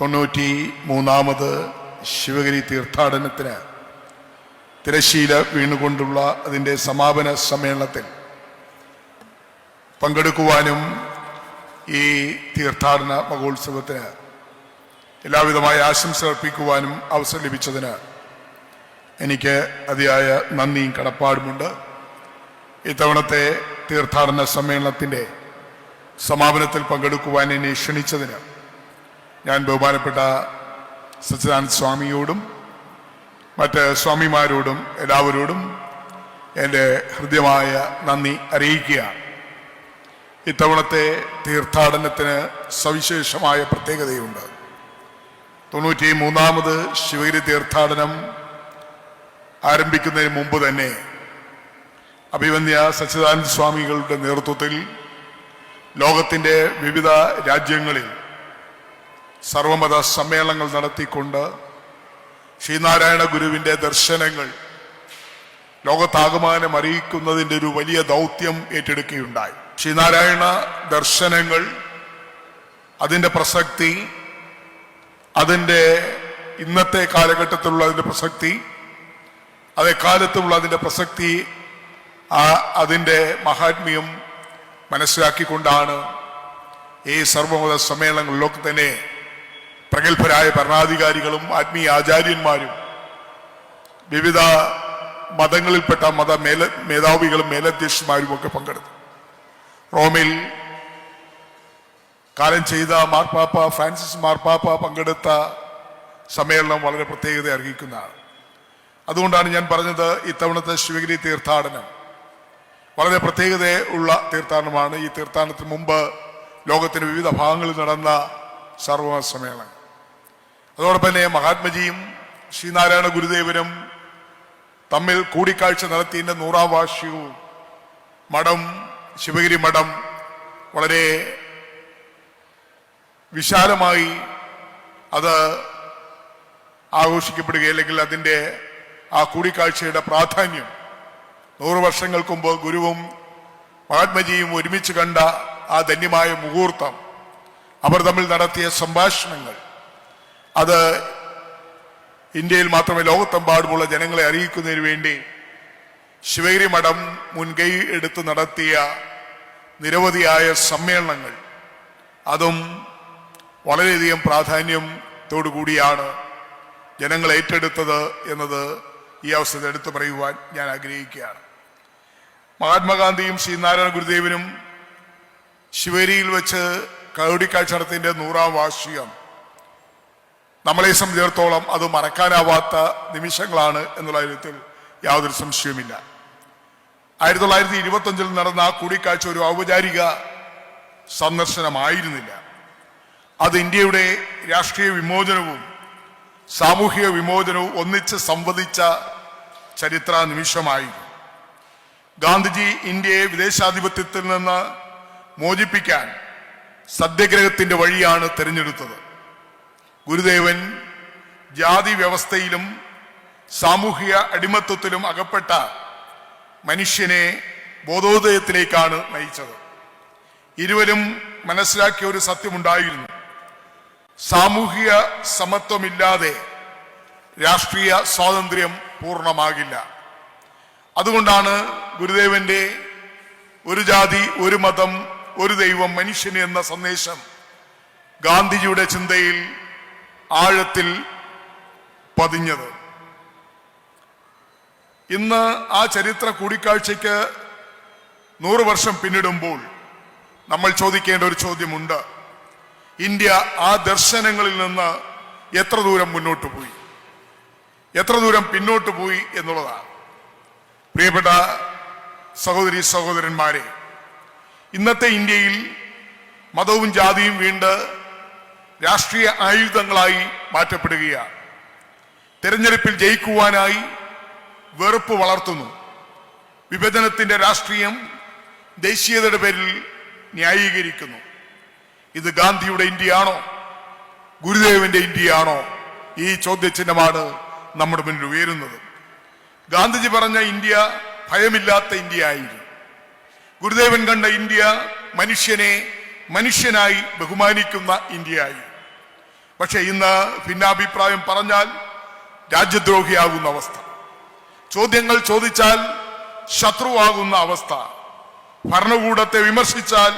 തൊണ്ണൂറ്റി മൂന്നാമത് ശിവഗിരി തീർത്ഥാടനത്തിന് തിരശ്ശീല വീണുകൊണ്ടുള്ള അതിന്റെ സമാപന സമ്മേളനത്തിൽ പങ്കെടുക്കുവാനും ഈ തീർത്ഥാടന മഹോത്സവത്തിന് എല്ലാവിധമായ ആശംസ അർപ്പിക്കുവാനും അവസരം ലഭിച്ചതിന് എനിക്ക് അതിയായ നന്ദിയും കടപ്പാടുമുണ്ട്. ഇത്തവണത്തെ തീർത്ഥാടന സമ്മേളനത്തിന്റെ സമാപനത്തിൽ പങ്കെടുക്കുവാൻ എന്നെ ക്ഷണിച്ചതിന് ഞാൻ ബഹുമാനപ്പെട്ട സച്ചിദാനന്ദ സ്വാമിയോടും മറ്റ് സ്വാമിമാരോടും എല്ലാവരോടും എന്റെ ഹൃദ്യമായ നന്ദി അറിയിക്കുകയാണ് ഇത്തവണത്തെ തീർത്ഥാടനത്തിന് സവിശേഷമായ പ്രത്യേകതയുണ്ട്. തൊണ്ണൂറ്റി മൂന്നാമത് ശിവഗിരി തീർത്ഥാടനം ആരംഭിക്കുന്നതിന് മുമ്പ് തന്നെ അഭിവന്യ സച്ചിദാനന്ദ സ്വാമികളുടെ നേതൃത്വത്തിൽ ലോകത്തിന്റെ വിവിധ രാജ്യങ്ങളിൽ സർവമത സമ്മേളനങ്ങൾ നടത്തിക്കൊണ്ട് ശ്രീനാരായണ ഗുരുവിന്റെ ദർശനങ്ങൾ ലോകത്താകമാനം അറിയിക്കുന്നതിന്റെ ഒരു വലിയ ദൗത്യം ഏറ്റെടുക്കുകയുണ്ടായി. ശ്രീനാരായണ ദർശനങ്ങൾ അതിന്റെ പ്രസക്തി അതിന്റെ ഇന്നത്തെ കാലഘട്ടത്തിലുള്ള അതിന്റെ പ്രസക്തി അതേക്കാലത്തുള്ള അതിന്റെ പ്രസക്തി അതിന്റെ മഹാത്മ്യം മനസ്സിലാക്കിക്കൊണ്ടാണ് ഈ സർവമത സമ്മേളനങ്ങളിലൊക്കെ തന്നെ പ്രഗത്ഭരായ ഭരണാധികാരികളും ആത്മീയ ആചാര്യന്മാരും വിവിധ മതങ്ങളിൽപ്പെട്ട മത മേല മേധാവികളും മേലധ്യക്ഷന്മാരും ഒക്കെ പങ്കെടുത്തു. റോമിൽ കാലം ചെയ്ത മാർപ്പാപ്പ ഫ്രാൻസിസ് മാർപ്പാപ്പ പങ്കെടുത്ത സമ്മേളനം വളരെ പ്രത്യേകത അർഹിക്കുന്നതാണ്. അതുകൊണ്ടാണ് ഞാൻ പറഞ്ഞത് ഇത്തവണത്തെ ശിവഗിരി തീർത്ഥാടനം. വളരെ പ്രത്യേകത ഉള്ള തീർത്ഥാടനമാണ്. ഈ തീർത്ഥാടനത്തിന് മുമ്പ് ലോകത്തിന്റെ വിവിധ ഭാഗങ്ങളിൽ നടന്ന സർവ സമ്മേളനം. അതോടൊപ്പം തന്നെ മഹാത്മജിയും ശ്രീനാരായണ ഗുരുദേവനും തമ്മിൽ കൂടിക്കാഴ്ച നടത്തിയതിന്റെ നൂറാം വാർഷികവും മഠം ശിവഗിരി മഠം വളരെ വിശാലമായി അത് ആഘോഷിക്കപ്പെടുക അല്ലെങ്കിൽ അതിന്റെ ആ കൂടിക്കാഴ്ചയുടെ പ്രാധാന്യം നൂറ് വർഷങ്ങൾക്ക് മുമ്പ് ഗുരുവും മഹാത്മജിയും ഒരുമിച്ച് കണ്ട ആ ധന്യമായ മുഹൂർത്തം. അവർ തമ്മിൽ നടത്തിയ സംഭാഷണങ്ങൾ അത് ഇന്ത്യയിൽ മാത്രമേ ലോകത്തെമ്പാടുമുള്ള ജനങ്ങളെ അറിയിക്കുന്നതിന് വേണ്ടി ശിവഗിരി മഠം മുൻകൈ എടുത്ത് നടത്തിയ നിരവധിയായ സമ്മേളനങ്ങൾ. അതും വളരെയധികം പ്രാധാന്യത്തോടു കൂടിയാണ് ജനങ്ങൾ ഏറ്റെടുത്തത് എന്നത് ഈ അവസരത്തിൽ എടുത്തു പറയുവാൻ ഞാൻ ആഗ്രഹിക്കുകയാണ്. മഹാത്മാഗാന്ധിയും ശ്രീനാരായണ ഗുരുദേവനും ശിവരിയിൽ വെച്ച് കൗടിക്കാഴ്ച നടത്തിയതിന്റെ നൂറാം വാർഷികം നമ്മളെ സംബന്ധിച്ചിടത്തോളം അത് മറക്കാനാവാത്ത നിമിഷങ്ങളാണ് എന്നുള്ള കാര്യത്തിൽ യാതൊരു സംശയവുമില്ല. ആയിരത്തി തൊള്ളായിരത്തി ഇരുപത്തി അഞ്ചിൽ നടന്ന ആ കൂടിക്കാഴ്ച ഒരു ഔപചാരിക സന്ദർശനമായിരുന്നില്ല. അത് ഇന്ത്യയുടെ രാഷ്ട്രീയ വിമോചനവും സാമൂഹിക വിമോചനവും ഒന്നിച്ച് സംവദിച്ച ചരിത്ര നിമിഷമായിരുന്നു. ഗാന്ധിജി ഇന്ത്യയെ വിദേശാധിപത്യത്തിൽ നിന്ന് മോചിപ്പിക്കാൻ സത്യഗ്രഹത്തിന്റെ വഴിയാണ് തിരഞ്ഞെടുത്തത്. ഗുരുദേവൻ ജാതി വ്യവസ്ഥയിലും സാമൂഹിക അടിമത്വത്തിലും അകപ്പെട്ട മനുഷ്യനെ ബോധോദയത്തിലേക്കാണ് നയിച്ചത്. ഇരുവരും മനസ്സിലാക്കിയ ഒരു സത്യമുണ്ടായിരുന്നു. സാമൂഹിക സമത്വമില്ലാതെ രാഷ്ട്രീയ സ്വാതന്ത്ര്യം പൂർണമാകില്ല. അതുകൊണ്ടാണ് ഗുരുദേവന്റെ ഒരു ജാതി ഒരു മതം ഒരു ദൈവം മനുഷ്യന് എന്ന സന്ദേശം ഗാന്ധിജിയുടെ ചിന്തയിൽ ആഴത്തിൽ പതിഞ്ഞത്. ഇന്ന് ആ ചരിത്ര കൂടിക്കാഴ്ചയ്ക്ക് നൂറ് വർഷം പിന്നിടുമ്പോൾ നമ്മൾ ചോദിക്കേണ്ട ഒരു ചോദ്യമുണ്ട്. ഇന്ത്യ ആ ദർശനങ്ങളിൽ നിന്ന് എത്ര ദൂരം മുന്നോട്ട് പോയി? എത്ര ദൂരം പിന്നോട്ട് പോയി എന്നുള്ളതാണ്. പ്രിയപ്പെട്ട സഹോദരി സഹോദരന്മാരെ ഇന്നത്തെ ഇന്ത്യയിൽ മതവും ജാതിയും വീണ്ട് രാഷ്ട്രീയ ആയുധങ്ങളായി മാറ്റപ്പെടുകയാണ്. തെരഞ്ഞെടുപ്പിൽ ജയിക്കുവാനായി വെറുപ്പ് വളർത്തുന്നു. വിഭജനത്തിന്റെ രാഷ്ട്രീയം ദേശീയതയുടെ പേരിൽ ന്യായീകരിക്കുന്നു. ഇത് ഗാന്ധിയുടെ ഇന്ത്യയാണോ? ഗുരുദേവന്റെ ഇന്ത്യയാണോ? ഈ ചോദ്യചിഹ്നമാണ് നമ്മുടെ മുന്നിൽ ഉയരുന്നത്. ഗാന്ധിജി പറഞ്ഞ ഇന്ത്യ ഭയമില്ലാത്ത ഇന്ത്യ ആയിരുന്നു ഗുരുദേവൻ കണ്ട ഇന്ത്യ മനുഷ്യനെ മനുഷ്യനായി ബഹുമാനിക്കുന്ന ഇന്ത്യയായി പക്ഷെ ഇന്ന് ഭിന്നാഭിപ്രായം പറഞ്ഞാൽ രാജ്യദ്രോഹിയാകുന്ന അവസ്ഥ. ചോദ്യങ്ങൾ ചോദിച്ചാൽ ശത്രുവാകുന്ന അവസ്ഥ. ഭരണകൂടത്തെ വിമർശിച്ചാൽ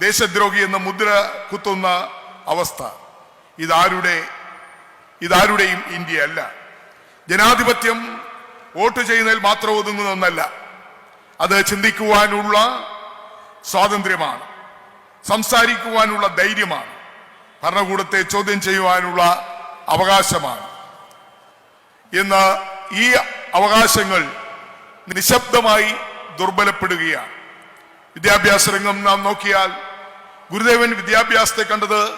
ദേശദ്രോഹി എന്ന മുദ്ര കുത്തുന്ന അവസ്ഥ. ഇതാരുടെ ഇതാരുടെയും ഇന്ത്യ അല്ല ജനാധിപത്യം വോട്ട് ചെയ്യുന്നതിൽ മാത്രം ഒതുങ്ങുന്നൊന്നല്ല അത് ചിന്തിക്കുവാനുള്ള സ്വാതന്ത്ര്യമാണ്. സംസാരിക്കുവാനുള്ള ധൈര്യമാണ്. ഭരണകൂടത്തെ ചോദ്യം ചെയ്യുവാനുള്ള അവകാശമാണ്. ഇന്ന് ഈ അവകാശങ്ങൾ നിശബ്ദമായി ദുർബലപ്പെടുകയാണ്. വിദ്യാഭ്യാസ രംഗം നാം നോക്കിയാൽ ഗുരുദേവൻ വിദ്യാഭ്യാസത്തെ കണ്ടത്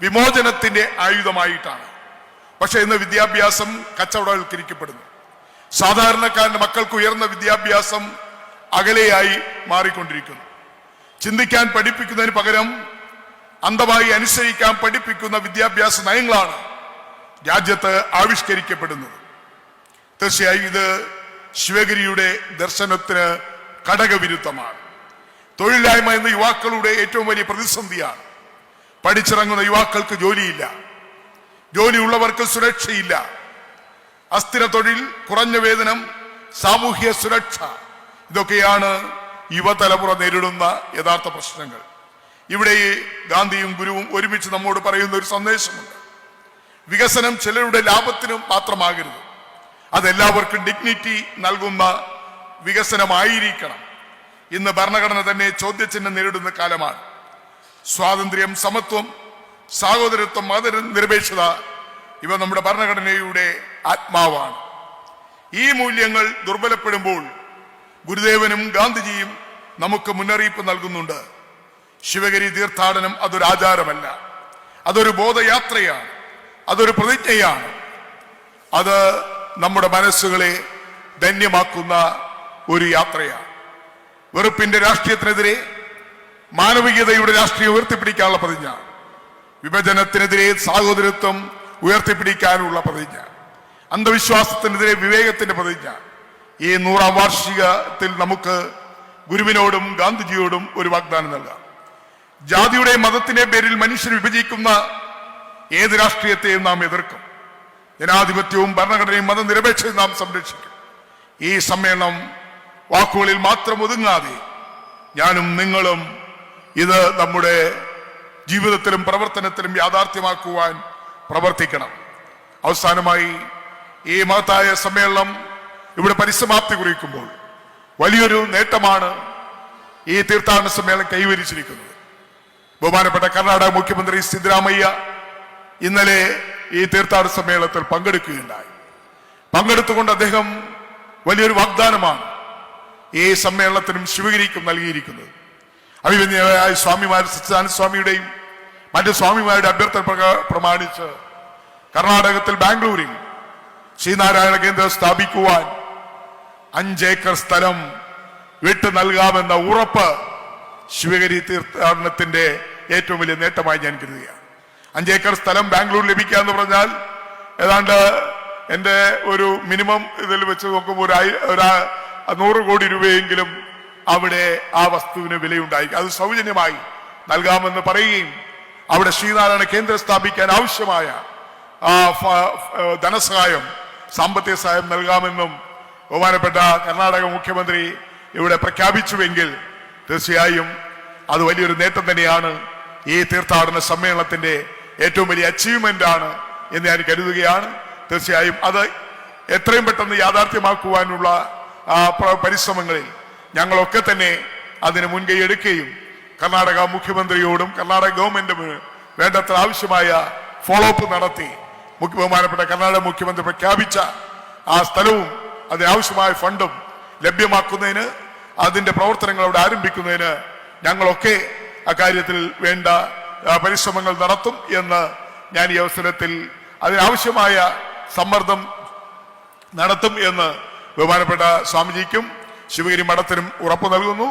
വിമോചനത്തിന്റെ ആയുധമായിട്ടാണ്. പക്ഷെ ഇന്ന് വിദ്യാഭ്യാസം കച്ചവടവൽക്കരിക്കപ്പെടുന്നു. സാധാരണക്കാരന്റെ മക്കൾക്ക് ഉയർന്ന വിദ്യാഭ്യാസം അകലെയായി മാറിക്കൊണ്ടിരിക്കുന്നു. ചിന്തിക്കാൻ പഠിപ്പിക്കുന്നതിന് പകരം അന്ധമായി അനുസരിക്കാൻ പഠിപ്പിക്കുന്ന വിദ്യാഭ്യാസ നയങ്ങളാണ് രാജ്യത്ത് ആവിഷ്കരിക്കപ്പെടുന്നത്. തീർച്ചയായും ഇത് ശിവഗിരിയുടെ ദർശനത്തിന് ഘടകവിരുദ്ധമാണ്. തൊഴിലില്ലായ്മ എന്ന യുവാക്കളുടെ ഏറ്റവും വലിയ പ്രതിസന്ധിയാണ്. പഠിച്ചിറങ്ങുന്ന യുവാക്കൾക്ക് ജോലിയില്ല. ജോലിയുള്ളവർക്ക് സുരക്ഷയില്ല. അസ്ഥിര തൊഴിൽ കുറഞ്ഞ വേതനം സാമൂഹ്യ സുരക്ഷ ഇതൊക്കെയാണ് യുവതലമുറ നേരിടുന്ന യഥാർത്ഥ പ്രശ്നങ്ങൾ. ഇവിടെ ഈ ഗാന്ധിയും ഗുരുവും ഒരുമിച്ച് നമ്മോട് പറയുന്ന ഒരു സന്ദേശമുണ്ട്. വികസനം ചിലരുടെ ലാഭത്തിനും മാത്രമാകരുത്. അതെല്ലാവർക്കും ഡിഗ്നിറ്റി നൽകുന്ന വികസനമായിരിക്കണം ഇന്ന് ഭരണഘടന തന്നെ ചോദ്യചിഹ്നം നേരിടുന്ന കാലമാണ്. സ്വാതന്ത്ര്യം സമത്വം സാഹോദരത്വം മത നിരപേക്ഷത ഇവ നമ്മുടെ ഭരണഘടനയുടെ ആത്മാവാണ്. ഈ മൂല്യങ്ങൾ ദുർബലപ്പെടുമ്പോൾ ഗുരുദേവനും ഗാന്ധിജിയും നമുക്ക് മുന്നറിയിപ്പ് നൽകുന്നുണ്ട്. ശിവഗിരി തീർത്ഥാടനം അതൊരു ആചാരമല്ല. അതൊരു ബോധയാത്രയാണ്. അതൊരു പ്രതിജ്ഞയാണ്. അത് നമ്മുടെ മനസ്സുകളെ ധന്യമാക്കുന്ന ഒരു യാത്രയാണ്. വെറുപ്പിന്റെ രാഷ്ട്രീയത്തിനെതിരെ മാനവികതയുടെ രാഷ്ട്രീയം ഉയർത്തിപ്പിടിക്കാനുള്ള പ്രതിജ്ഞ വിഭജനത്തിനെതിരെ സാഹോദര്യത്വം ഉയർത്തിപ്പിടിക്കാനുള്ള പ്രതിജ്ഞ അന്ധവിശ്വാസത്തിനെതിരെ വിവേകത്തിന്റെ പ്രതിജ്ഞ ഈ നൂറാം വാർഷികത്തിൽ നമുക്ക് ഗുരുവിനോടും ഗാന്ധിജിയോടും ഒരു വാഗ്ദാനം നൽകാം. ജാതിയുടെ മതത്തിന്റെ പേരിൽ മനുഷ്യർ വിഭജിക്കുന്ന ഏത് രാഷ്ട്രീയത്തെയും നാം എതിർക്കും. ജനാധിപത്യവും ഭരണഘടനയും മതനിരപേക്ഷയും നാം സംരക്ഷിക്കും. ഈ സമ്മേളനം വാക്കുകളിൽ മാത്രം ഒതുങ്ങാതെ ഞാനും നിങ്ങളും ഇത് നമ്മുടെ ജീവിതത്തിലും പ്രവർത്തനത്തിലും യാഥാർത്ഥ്യമാക്കുവാൻ പ്രവർത്തിക്കണം. അവസാനമായി ഈ മഹത്തായ സമ്മേളനം ഇവിടെ പരിസമാപ്തി കുറിക്കുമ്പോൾ വലിയൊരു നേട്ടമാണ് ഈ തീർത്ഥാടന സമ്മേളനം കൈവരിച്ചിരിക്കുന്നത്. ബഹുമാനപ്പെട്ട കർണാടക മുഖ്യമന്ത്രി സിദ്ധരാമയ്യ ഇന്നലെ ഈ തീർത്ഥാടന സമ്മേളനത്തിൽ പങ്കെടുക്കുകയുണ്ടായി. പങ്കെടുത്തുകൊണ്ട് അദ്ദേഹം വലിയൊരു വാഗ്ദാനമാണ് ഈ സമ്മേളനത്തിനും ശിവഗിരിക്കും നൽകിയിരിക്കുന്നത്. അഭിമന്യരായ സ്വാമിമാർ സച്ചിദാനന്ദ സ്വാമിയുടെയും മറ്റു സ്വാമിമാരുടെ അഭ്യർത്ഥന പ്രമാണിച്ച് കർണാടകത്തിൽ ബാംഗ്ലൂരിൽ ശ്രീനാരായണ കേന്ദ്രം സ്ഥാപിക്കുവാൻ അഞ്ചേക്കർ സ്ഥലം വിട്ടു നൽകാമെന്ന ഉറപ്പ് ശിവഗിരി തീർത്ഥാടനത്തിന്റെ ഏറ്റവും വലിയ നേട്ടമായി ഞാൻ കരുതുകയാണ്. അഞ്ചേക്കർ സ്ഥലം ബാംഗ്ലൂർ ലഭിക്കുക എന്ന് പറഞ്ഞാൽ ഏതാണ്ട് എന്റെ ഒരു മിനിമം ഇതിൽ വെച്ച് നോക്കുമ്പോൾ ഒരു നൂറ് കോടി രൂപയെങ്കിലും അവിടെ ആ വസ്തുവിന് വിലയുണ്ടായി അത് സൗജന്യമായി നൽകാമെന്ന് പറയുകയും അവിടെ ശ്രീനാരായണ കേന്ദ്രം സ്ഥാപിക്കാൻ ആവശ്യമായ ആ ധനസഹായം സാമ്പത്തിക സഹായം നൽകാമെന്നും ബഹുമാനപ്പെട്ട കർണാടക മുഖ്യമന്ത്രി ഇവിടെ പ്രഖ്യാപിച്ചുവെങ്കിൽ തീർച്ചയായും അത് വലിയൊരു നേട്ടം തന്നെയാണ് ഈ തീർത്ഥാടന സമ്മേളനത്തിന്റെ ഏറ്റവും വലിയ അച്ചീവ്മെന്റ് ആണ് എന്ന് ഞാൻ കരുതുകയാണ്. തീർച്ചയായും അത് എത്രയും പെട്ടെന്ന് യാഥാർത്ഥ്യമാക്കുവാനുള്ള പരിശ്രമങ്ങളിൽ ഞങ്ങളൊക്കെ തന്നെ അതിന് മുൻകൈ എടുക്കുകയും കർണാടക മുഖ്യമന്ത്രിയോടും കർണാടക ഗവൺമെന്റും വേണ്ടത്ര ആവശ്യമായ ഫോളോ അപ്പ് നടത്തി മുഖ്യ ബഹുമാനപ്പെട്ട കർണാടക മുഖ്യമന്ത്രി പ്രഖ്യാപിച്ച ആ സ്ഥലവും അതിനാവശ്യമായ ഫണ്ടും ലഭ്യമാക്കുന്നതിന് അതിന്റെ പ്രവർത്തനങ്ങൾ അവിടെ ആരംഭിക്കുന്നതിന് ഞങ്ങളൊക്കെ അക്കാര്യത്തിൽ വേണ്ട പരിശ്രമങ്ങൾ നടത്തും എന്ന് ഞാൻ ഈ അവസരത്തിൽ അതിനാവശ്യമായ സമ്മർദ്ദം നടത്തും എന്ന് ബഹുമാനപ്പെട്ട സ്വാമിജിക്കും ശിവഗിരി മഠത്തിനും ഉറപ്പു നൽകുന്നു.